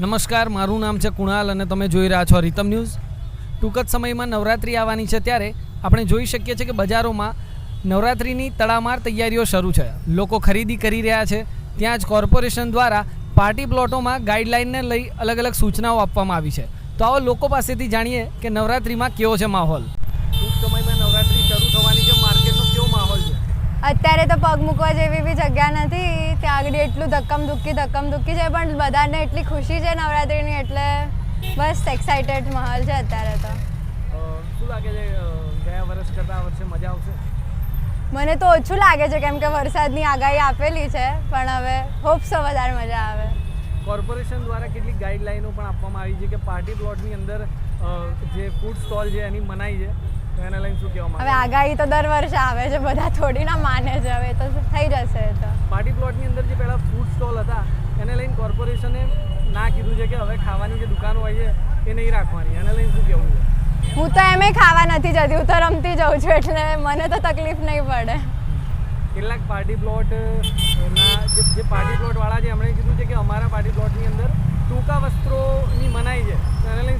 નમસ્કાર, મારું નામ છે કુણાલ અને તમે જોઈ રહ્યા છો રીતમ ન્યૂઝ. ટૂંક જ સમયમાં નવરાત્રિ આવવાની છે ત્યારે આપણે જોઈ શકીએ છીએ કે બજારોમાં નવરાત્રિની તડામાર તૈયારીઓ શરૂ છે. લોકો ખરીદી કરી રહ્યા છે. ત્યાં જ કોર્પોરેશન દ્વારા પાર્ટી પ્લોટોમાં ગાઈડલાઇનને લઈ અલગ અલગ સૂચનાઓ આપવામાં આવી છે. તો આવો લોકો પાસેથી જાણીએ કે નવરાત્રિમાં કેવો છે માહોલ ટૂંક સમયમાં નવરાત્રિ શરૂ થવાની છે માર્કેટનો કેવો માહોલ છે અત્યારે તો પગ મૂકવા જેવી બી જગ્યા નથી. ત્યાં આગળ એટલું ધક્કમ ધુક્કી ધક્કમ ધુક્કી છે પણ બધાને એટલી ખુશી છે નવરાત્રિની એટલે બસ એક્સાઇટેડ માહોલ છે અત્યારે તો. શું લાગે છે ગયા વર્ષ કરતાં વર્ષે મજા આવશે? મને તો ઓછું લાગે છે કેમ કે વરસાદની આગાહી આપેલી છે પણ હવે હોપ્સો વધારે મજા આવે. કોર્પોરેશન દ્વારા કેટલીક ગાઈડલાઈનો પણ આપવામાં આવી છે કે પાર્ટી પ્લોટની અંદર જે ફૂડ સ્ટોલ છે એની મનાઈ છે. તો એને લઈને શું કહેવામાં હવે આગાહી તો દર વર્ષે આવે છે બધા થોડી ના માને છે હવે તો થઈ જશે એ તો. પાર્ટી પ્લોટની અંદર જે પહેલા ફૂડ સ્ટોલ હતા એને લઈને કોર્પોરેશને ના કીધું છે કે હવે ખાવાની જે દુકાનો હોય છે એ નહીં રાખવાની. એને લઈને શું કહેવું છે? હું તો એમે ખાવા નથી જતી હું તો રમતી જાઉં છું એટલે મને તો તકલીફ નહીં પડે. કેટલાક પાર્ટી પ્લોટ ના જે પાર્ટી પ્લોટ વાળા છે એમણે કીધું છે કે અમારા પાર્ટી પ્લોટની અંદર ટૂંકા વસ્ત્રોની મનાઈ છે એને લઈને કહેવા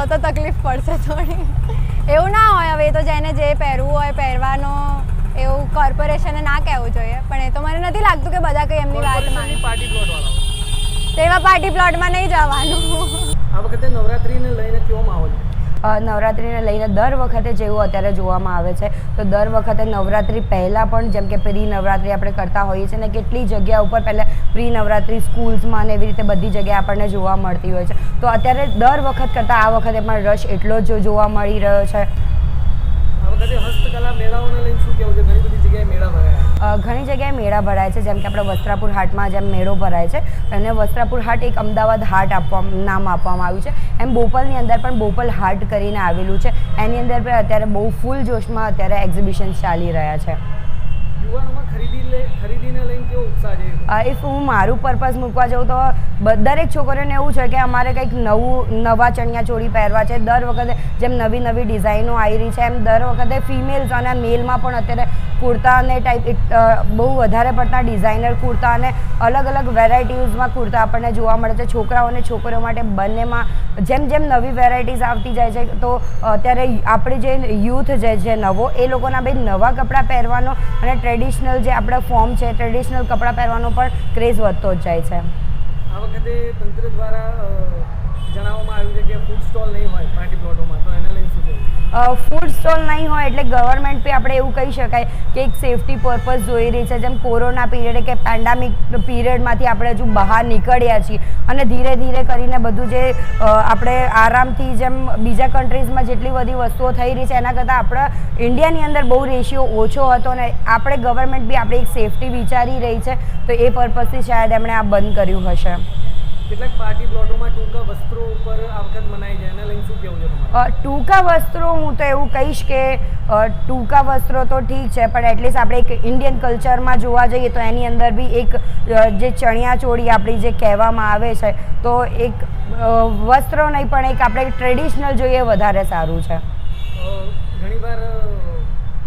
તો તો તકલીફ પડશે થોડી. એવું ના હોય હવે એ તો જેને જે પહેરવું હોય પહેરવાનો એવું કોર્પોરેશને ના કહેવું જોઈએ. પણ એ તો મને નથી લાગતું કે બધા કંઈ એમની વાત માને. પાર્ટી પ્લોટ વાળાઓ તેવા પાર્ટી પ્લોટમાં નહીં જવાનું. આ વખતે નવરાત્રીને લઈને કેવો માહોલ છે? નવરાત્રિને લઈને દર વખતે જેવું અત્યારે જોવામાં આવે છે, તો દર વખતે નવરાત્રિ પહેલાં પણ જેમ કે પ્રી નવરાત્રિ આપણે કરતા હોઈએ છીએ ને કેટલી જગ્યા ઉપર પહેલાં પ્રી નવરાત્રિ સ્કૂલ્સમાં ને એવી રીતે બધી જગ્યાએ આપણને જોવા મળતી હોય છે. તો અત્યારે દર વખત કરતાં આ વખતે પણ રશ એટલો જ જોવા મળી રહ્યો છે. વખતે હસ્તકલા મેળાઓને લઈને શું કહેવું છે? ઘણી બધી જગ્યાએ મેળા ભરાયા ઘણી જગ્યાએ મેળા ભરાય છે જેમ કે આપણે વસ્ત્રાપુર હાટમાં જેમ મેળો ભરાય છે અને વસ્ત્રાપુર હાટ એક અમદાવાદ હાટ આપવા નામ આપવામાં આવ્યું છે. એમ બોપલની અંદર પણ બોપલ હાટ કરીને આવેલું છે. એની અંદર પણ અત્યારે બહુ ફૂલ જોશમાં અત્યારે એક્ઝિબિશન ચાલી રહ્યા છે. યુવાનોમાં ખરીદી લે ખરીદીને લઈને કેવો ઉત્સાહ છે ઇફ હું મારું પર્પઝ મૂકવા જાઉં તો દરેક છોકરીઓને એવું છે કે અમારે કંઈક નવું, નવા ચણિયા ચોળી પહેરવા છે. દર વખતે જેમ નવી નવી ડિઝાઇનો આવી રહી છે, એમ દર વખતે ફિમેલ્સ અને મેલમાં પણ અત્યારે કુર્તા અને ટાઈપ બહુ વધારે પડતા ડિઝાઇનર કુર્તા અને અલગ અલગ વેરાયટીઝમાં કુર્તા આપણને જોવા મળે છે. છોકરાઓ અને છોકરીઓ માટે બંનેમાં જેમ જેમ નવી વેરાયટીઝ આવતી જાય છે, તો અત્યારે આપણી જે યુથ જે છે નવો, એ લોકોના ભાઈ નવા કપડાં પહેરવાનો અને ટ્રેડિશનલ જે આપણા ફોર્મ છે ટ્રેડિશનલ કપડાં પહેરવાનો પણ ક્રેઝ વધતો જ જાય છે. આ વખતે તંત્ર દ્વારા જણાવવામાં આવ્યું છે કે ફૂડ સ્ટોલ નહીં હોય પાર્ટી પ્લોટોમાં તો એને લઈને શું કહેવું ફૂડ સ્ટોલ નહીં હોય એટલે ગવર્મેન્ટ બી આપણે એવું કહી શકાય કે એક સેફટી પર્પઝ જોઈ રહી છે. જેમ કોરોના પીરિયડ કે પેન્ડામિક પીરિયડમાંથી આપણે હજુ બહાર નીકળ્યા છીએ અને ધીરે ધીરે કરીને બધું જે આપણે આરામથી જેમ બીજા કન્ટ્રીઝમાં જેટલી બધી વસ્તુઓ થઈ રહી છે, એના કરતાં આપણા ઇન્ડિયાની અંદર બહુ રેશિયો ઓછો હતો ને આપણે ગવર્મેન્ટ બી આપણે એક સેફટી વિચારી રહી છે. તો એ પર્પઝથી શાયદ એમણે આ બંધ કર્યું હશે. કેટલાક પાર્ટી પ્લોટોમાં ટૂંકા વસ્ત્રો ઉપર આ વખત મનાઈ છે એના લઈને શું કહેવું છે ટૂંકા વસ્ત્રો હું તો એવું કહીશ કે ટૂંકા વસ્ત્રો તો ઠીક છે પણ એટલીસ્ટ આપણે એક ઇન્ડિયન કલ્ચરમાં જોવા જઈએ તો એની અંદર બી એક જે ચણિયા ચોળી આપણી જે કહેવામાં આવે છે તો એક વસ્ત્રો નહીં પણ એક આપણે ટ્રેડિશનલ જોઈએ વધારે સારું છે. ઘણીવાર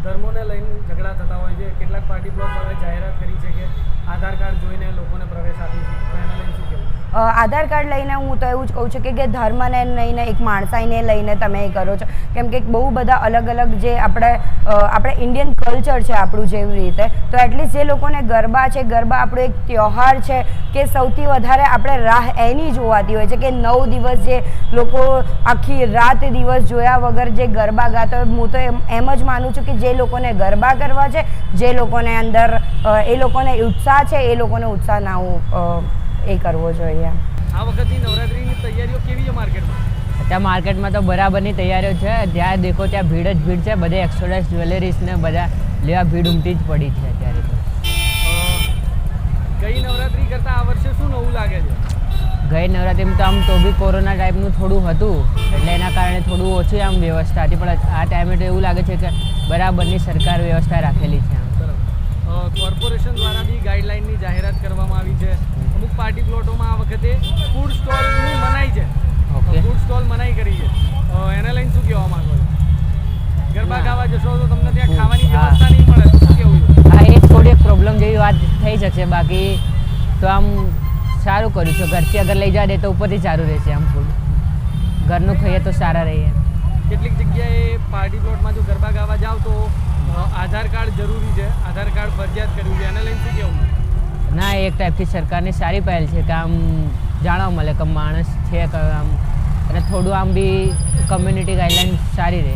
ધર્મોને લઈને ઝઘડા થતા હોય છે. કેટલાક પાર્ટી પ્લોટ વાળાએ જાહેરાત કરી છે કે આધાર કાર્ડ જોઈને લોકોને પ્રવેશ આપી તો આધાર કાર્ડ લઈને હું તો એવું જ કહું છું કે કે ધર્મને લઈને, એક માણસાઈને લઈને તમે એ કરો છો. કેમ કે બહુ બધા અલગ અલગ જે આપણે આપણે ઇન્ડિયન કલ્ચર છે આપણું જેવી રીતે, તો એટલીસ્ટ જે લોકોને ગરબા છે, ગરબા આપણો એક ત્યોહાર છે કે સૌથી વધારે આપણે રાહ એની જોવાતી હોય છે કે નવ દિવસ જે લોકો આખી રાત દિવસ જોયા વગર જે ગરબા ગાતા હોય, હું તો એમ જ માનું છું કે જે લોકોને ગરબા કરવા છે, જે લોકોને અંદર એ લોકોને ઉત્સાહ છે, એ લોકોને ઉત્સાહ ના એ કરવો જોઈએ આ વખતની નવરાત્રીની તૈયારીઓ કેવી છે માર્કેટમાં? ત્યાં માર્કેટમાં તો બરાબરની તૈયારીઓ છે. જ્યાં દેખો ત્યાં ભીડ જ ભીડ છે. બધે એક્સોડાઇઝ જ્વેલરીઝ ને બધા લેવા ભીડ ઉમટી જ પડી છે અત્યારે તો. ગઈ નવરાત્રી કરતાં આ વર્ષે શું નવું લાગે છે? ગઈ નવરાત્રિમાં તો આમ તો બી કોરોના ટાઈપનું થોડું હતું. એટલે એના કારણે થોડું ઓછી આમ વ્યવસ્થા હતી. પણ આ ટાઈમે તો એવું લાગે છે કે બરાબરની સરકાર વ્યવસ્થા રાખેલી છે આમ. કોર્પોરેશન દ્વારા બી ગાઈડલાઇનની જાહેરાત કરવામાં આવી છે અમુક પાર્ટી પ્લોટોમાં આ વખતે ફૂડ સ્ટોલની મનાઈ છે. ફૂડ સ્ટોલ મનાઈ કરી છે. એને લઈને શું કહેવા માંગો છો? ગરબા ગાવા જશો તો તમને ત્યાં ખાવાની વ્યવસ્થા નહીં મળે. શું કેવું હા એ થોડી પ્રોબ્લેમ જેવી વાત થઈ જશે. બાકી તો આમ સારું કર્યું છે. ઘરથી અગર લઈ જાય તો ઉપરથી સારું રહેશે આમ ફૂડ ઘરનું ખાઈએ તો સારા રહીએ. કેટલીક જગ્યાએ પાર્ટી પ્લોટમાં જો ગરબા ગાવા જાવ તો આધાર કાર્ડ જરૂરી છે. આધાર કાર્ડ ફરજિયાત કરવું છે. એને લઈને શું કેવું ના એક ટાઈપથી સરકારની સારી પહેલ છે કે આમ જાણવા મળે કે માણસ છે કે આમ, અને થોડું આમ બી કમ્યુનિટી ગાઈડલાઈન સારી રહે.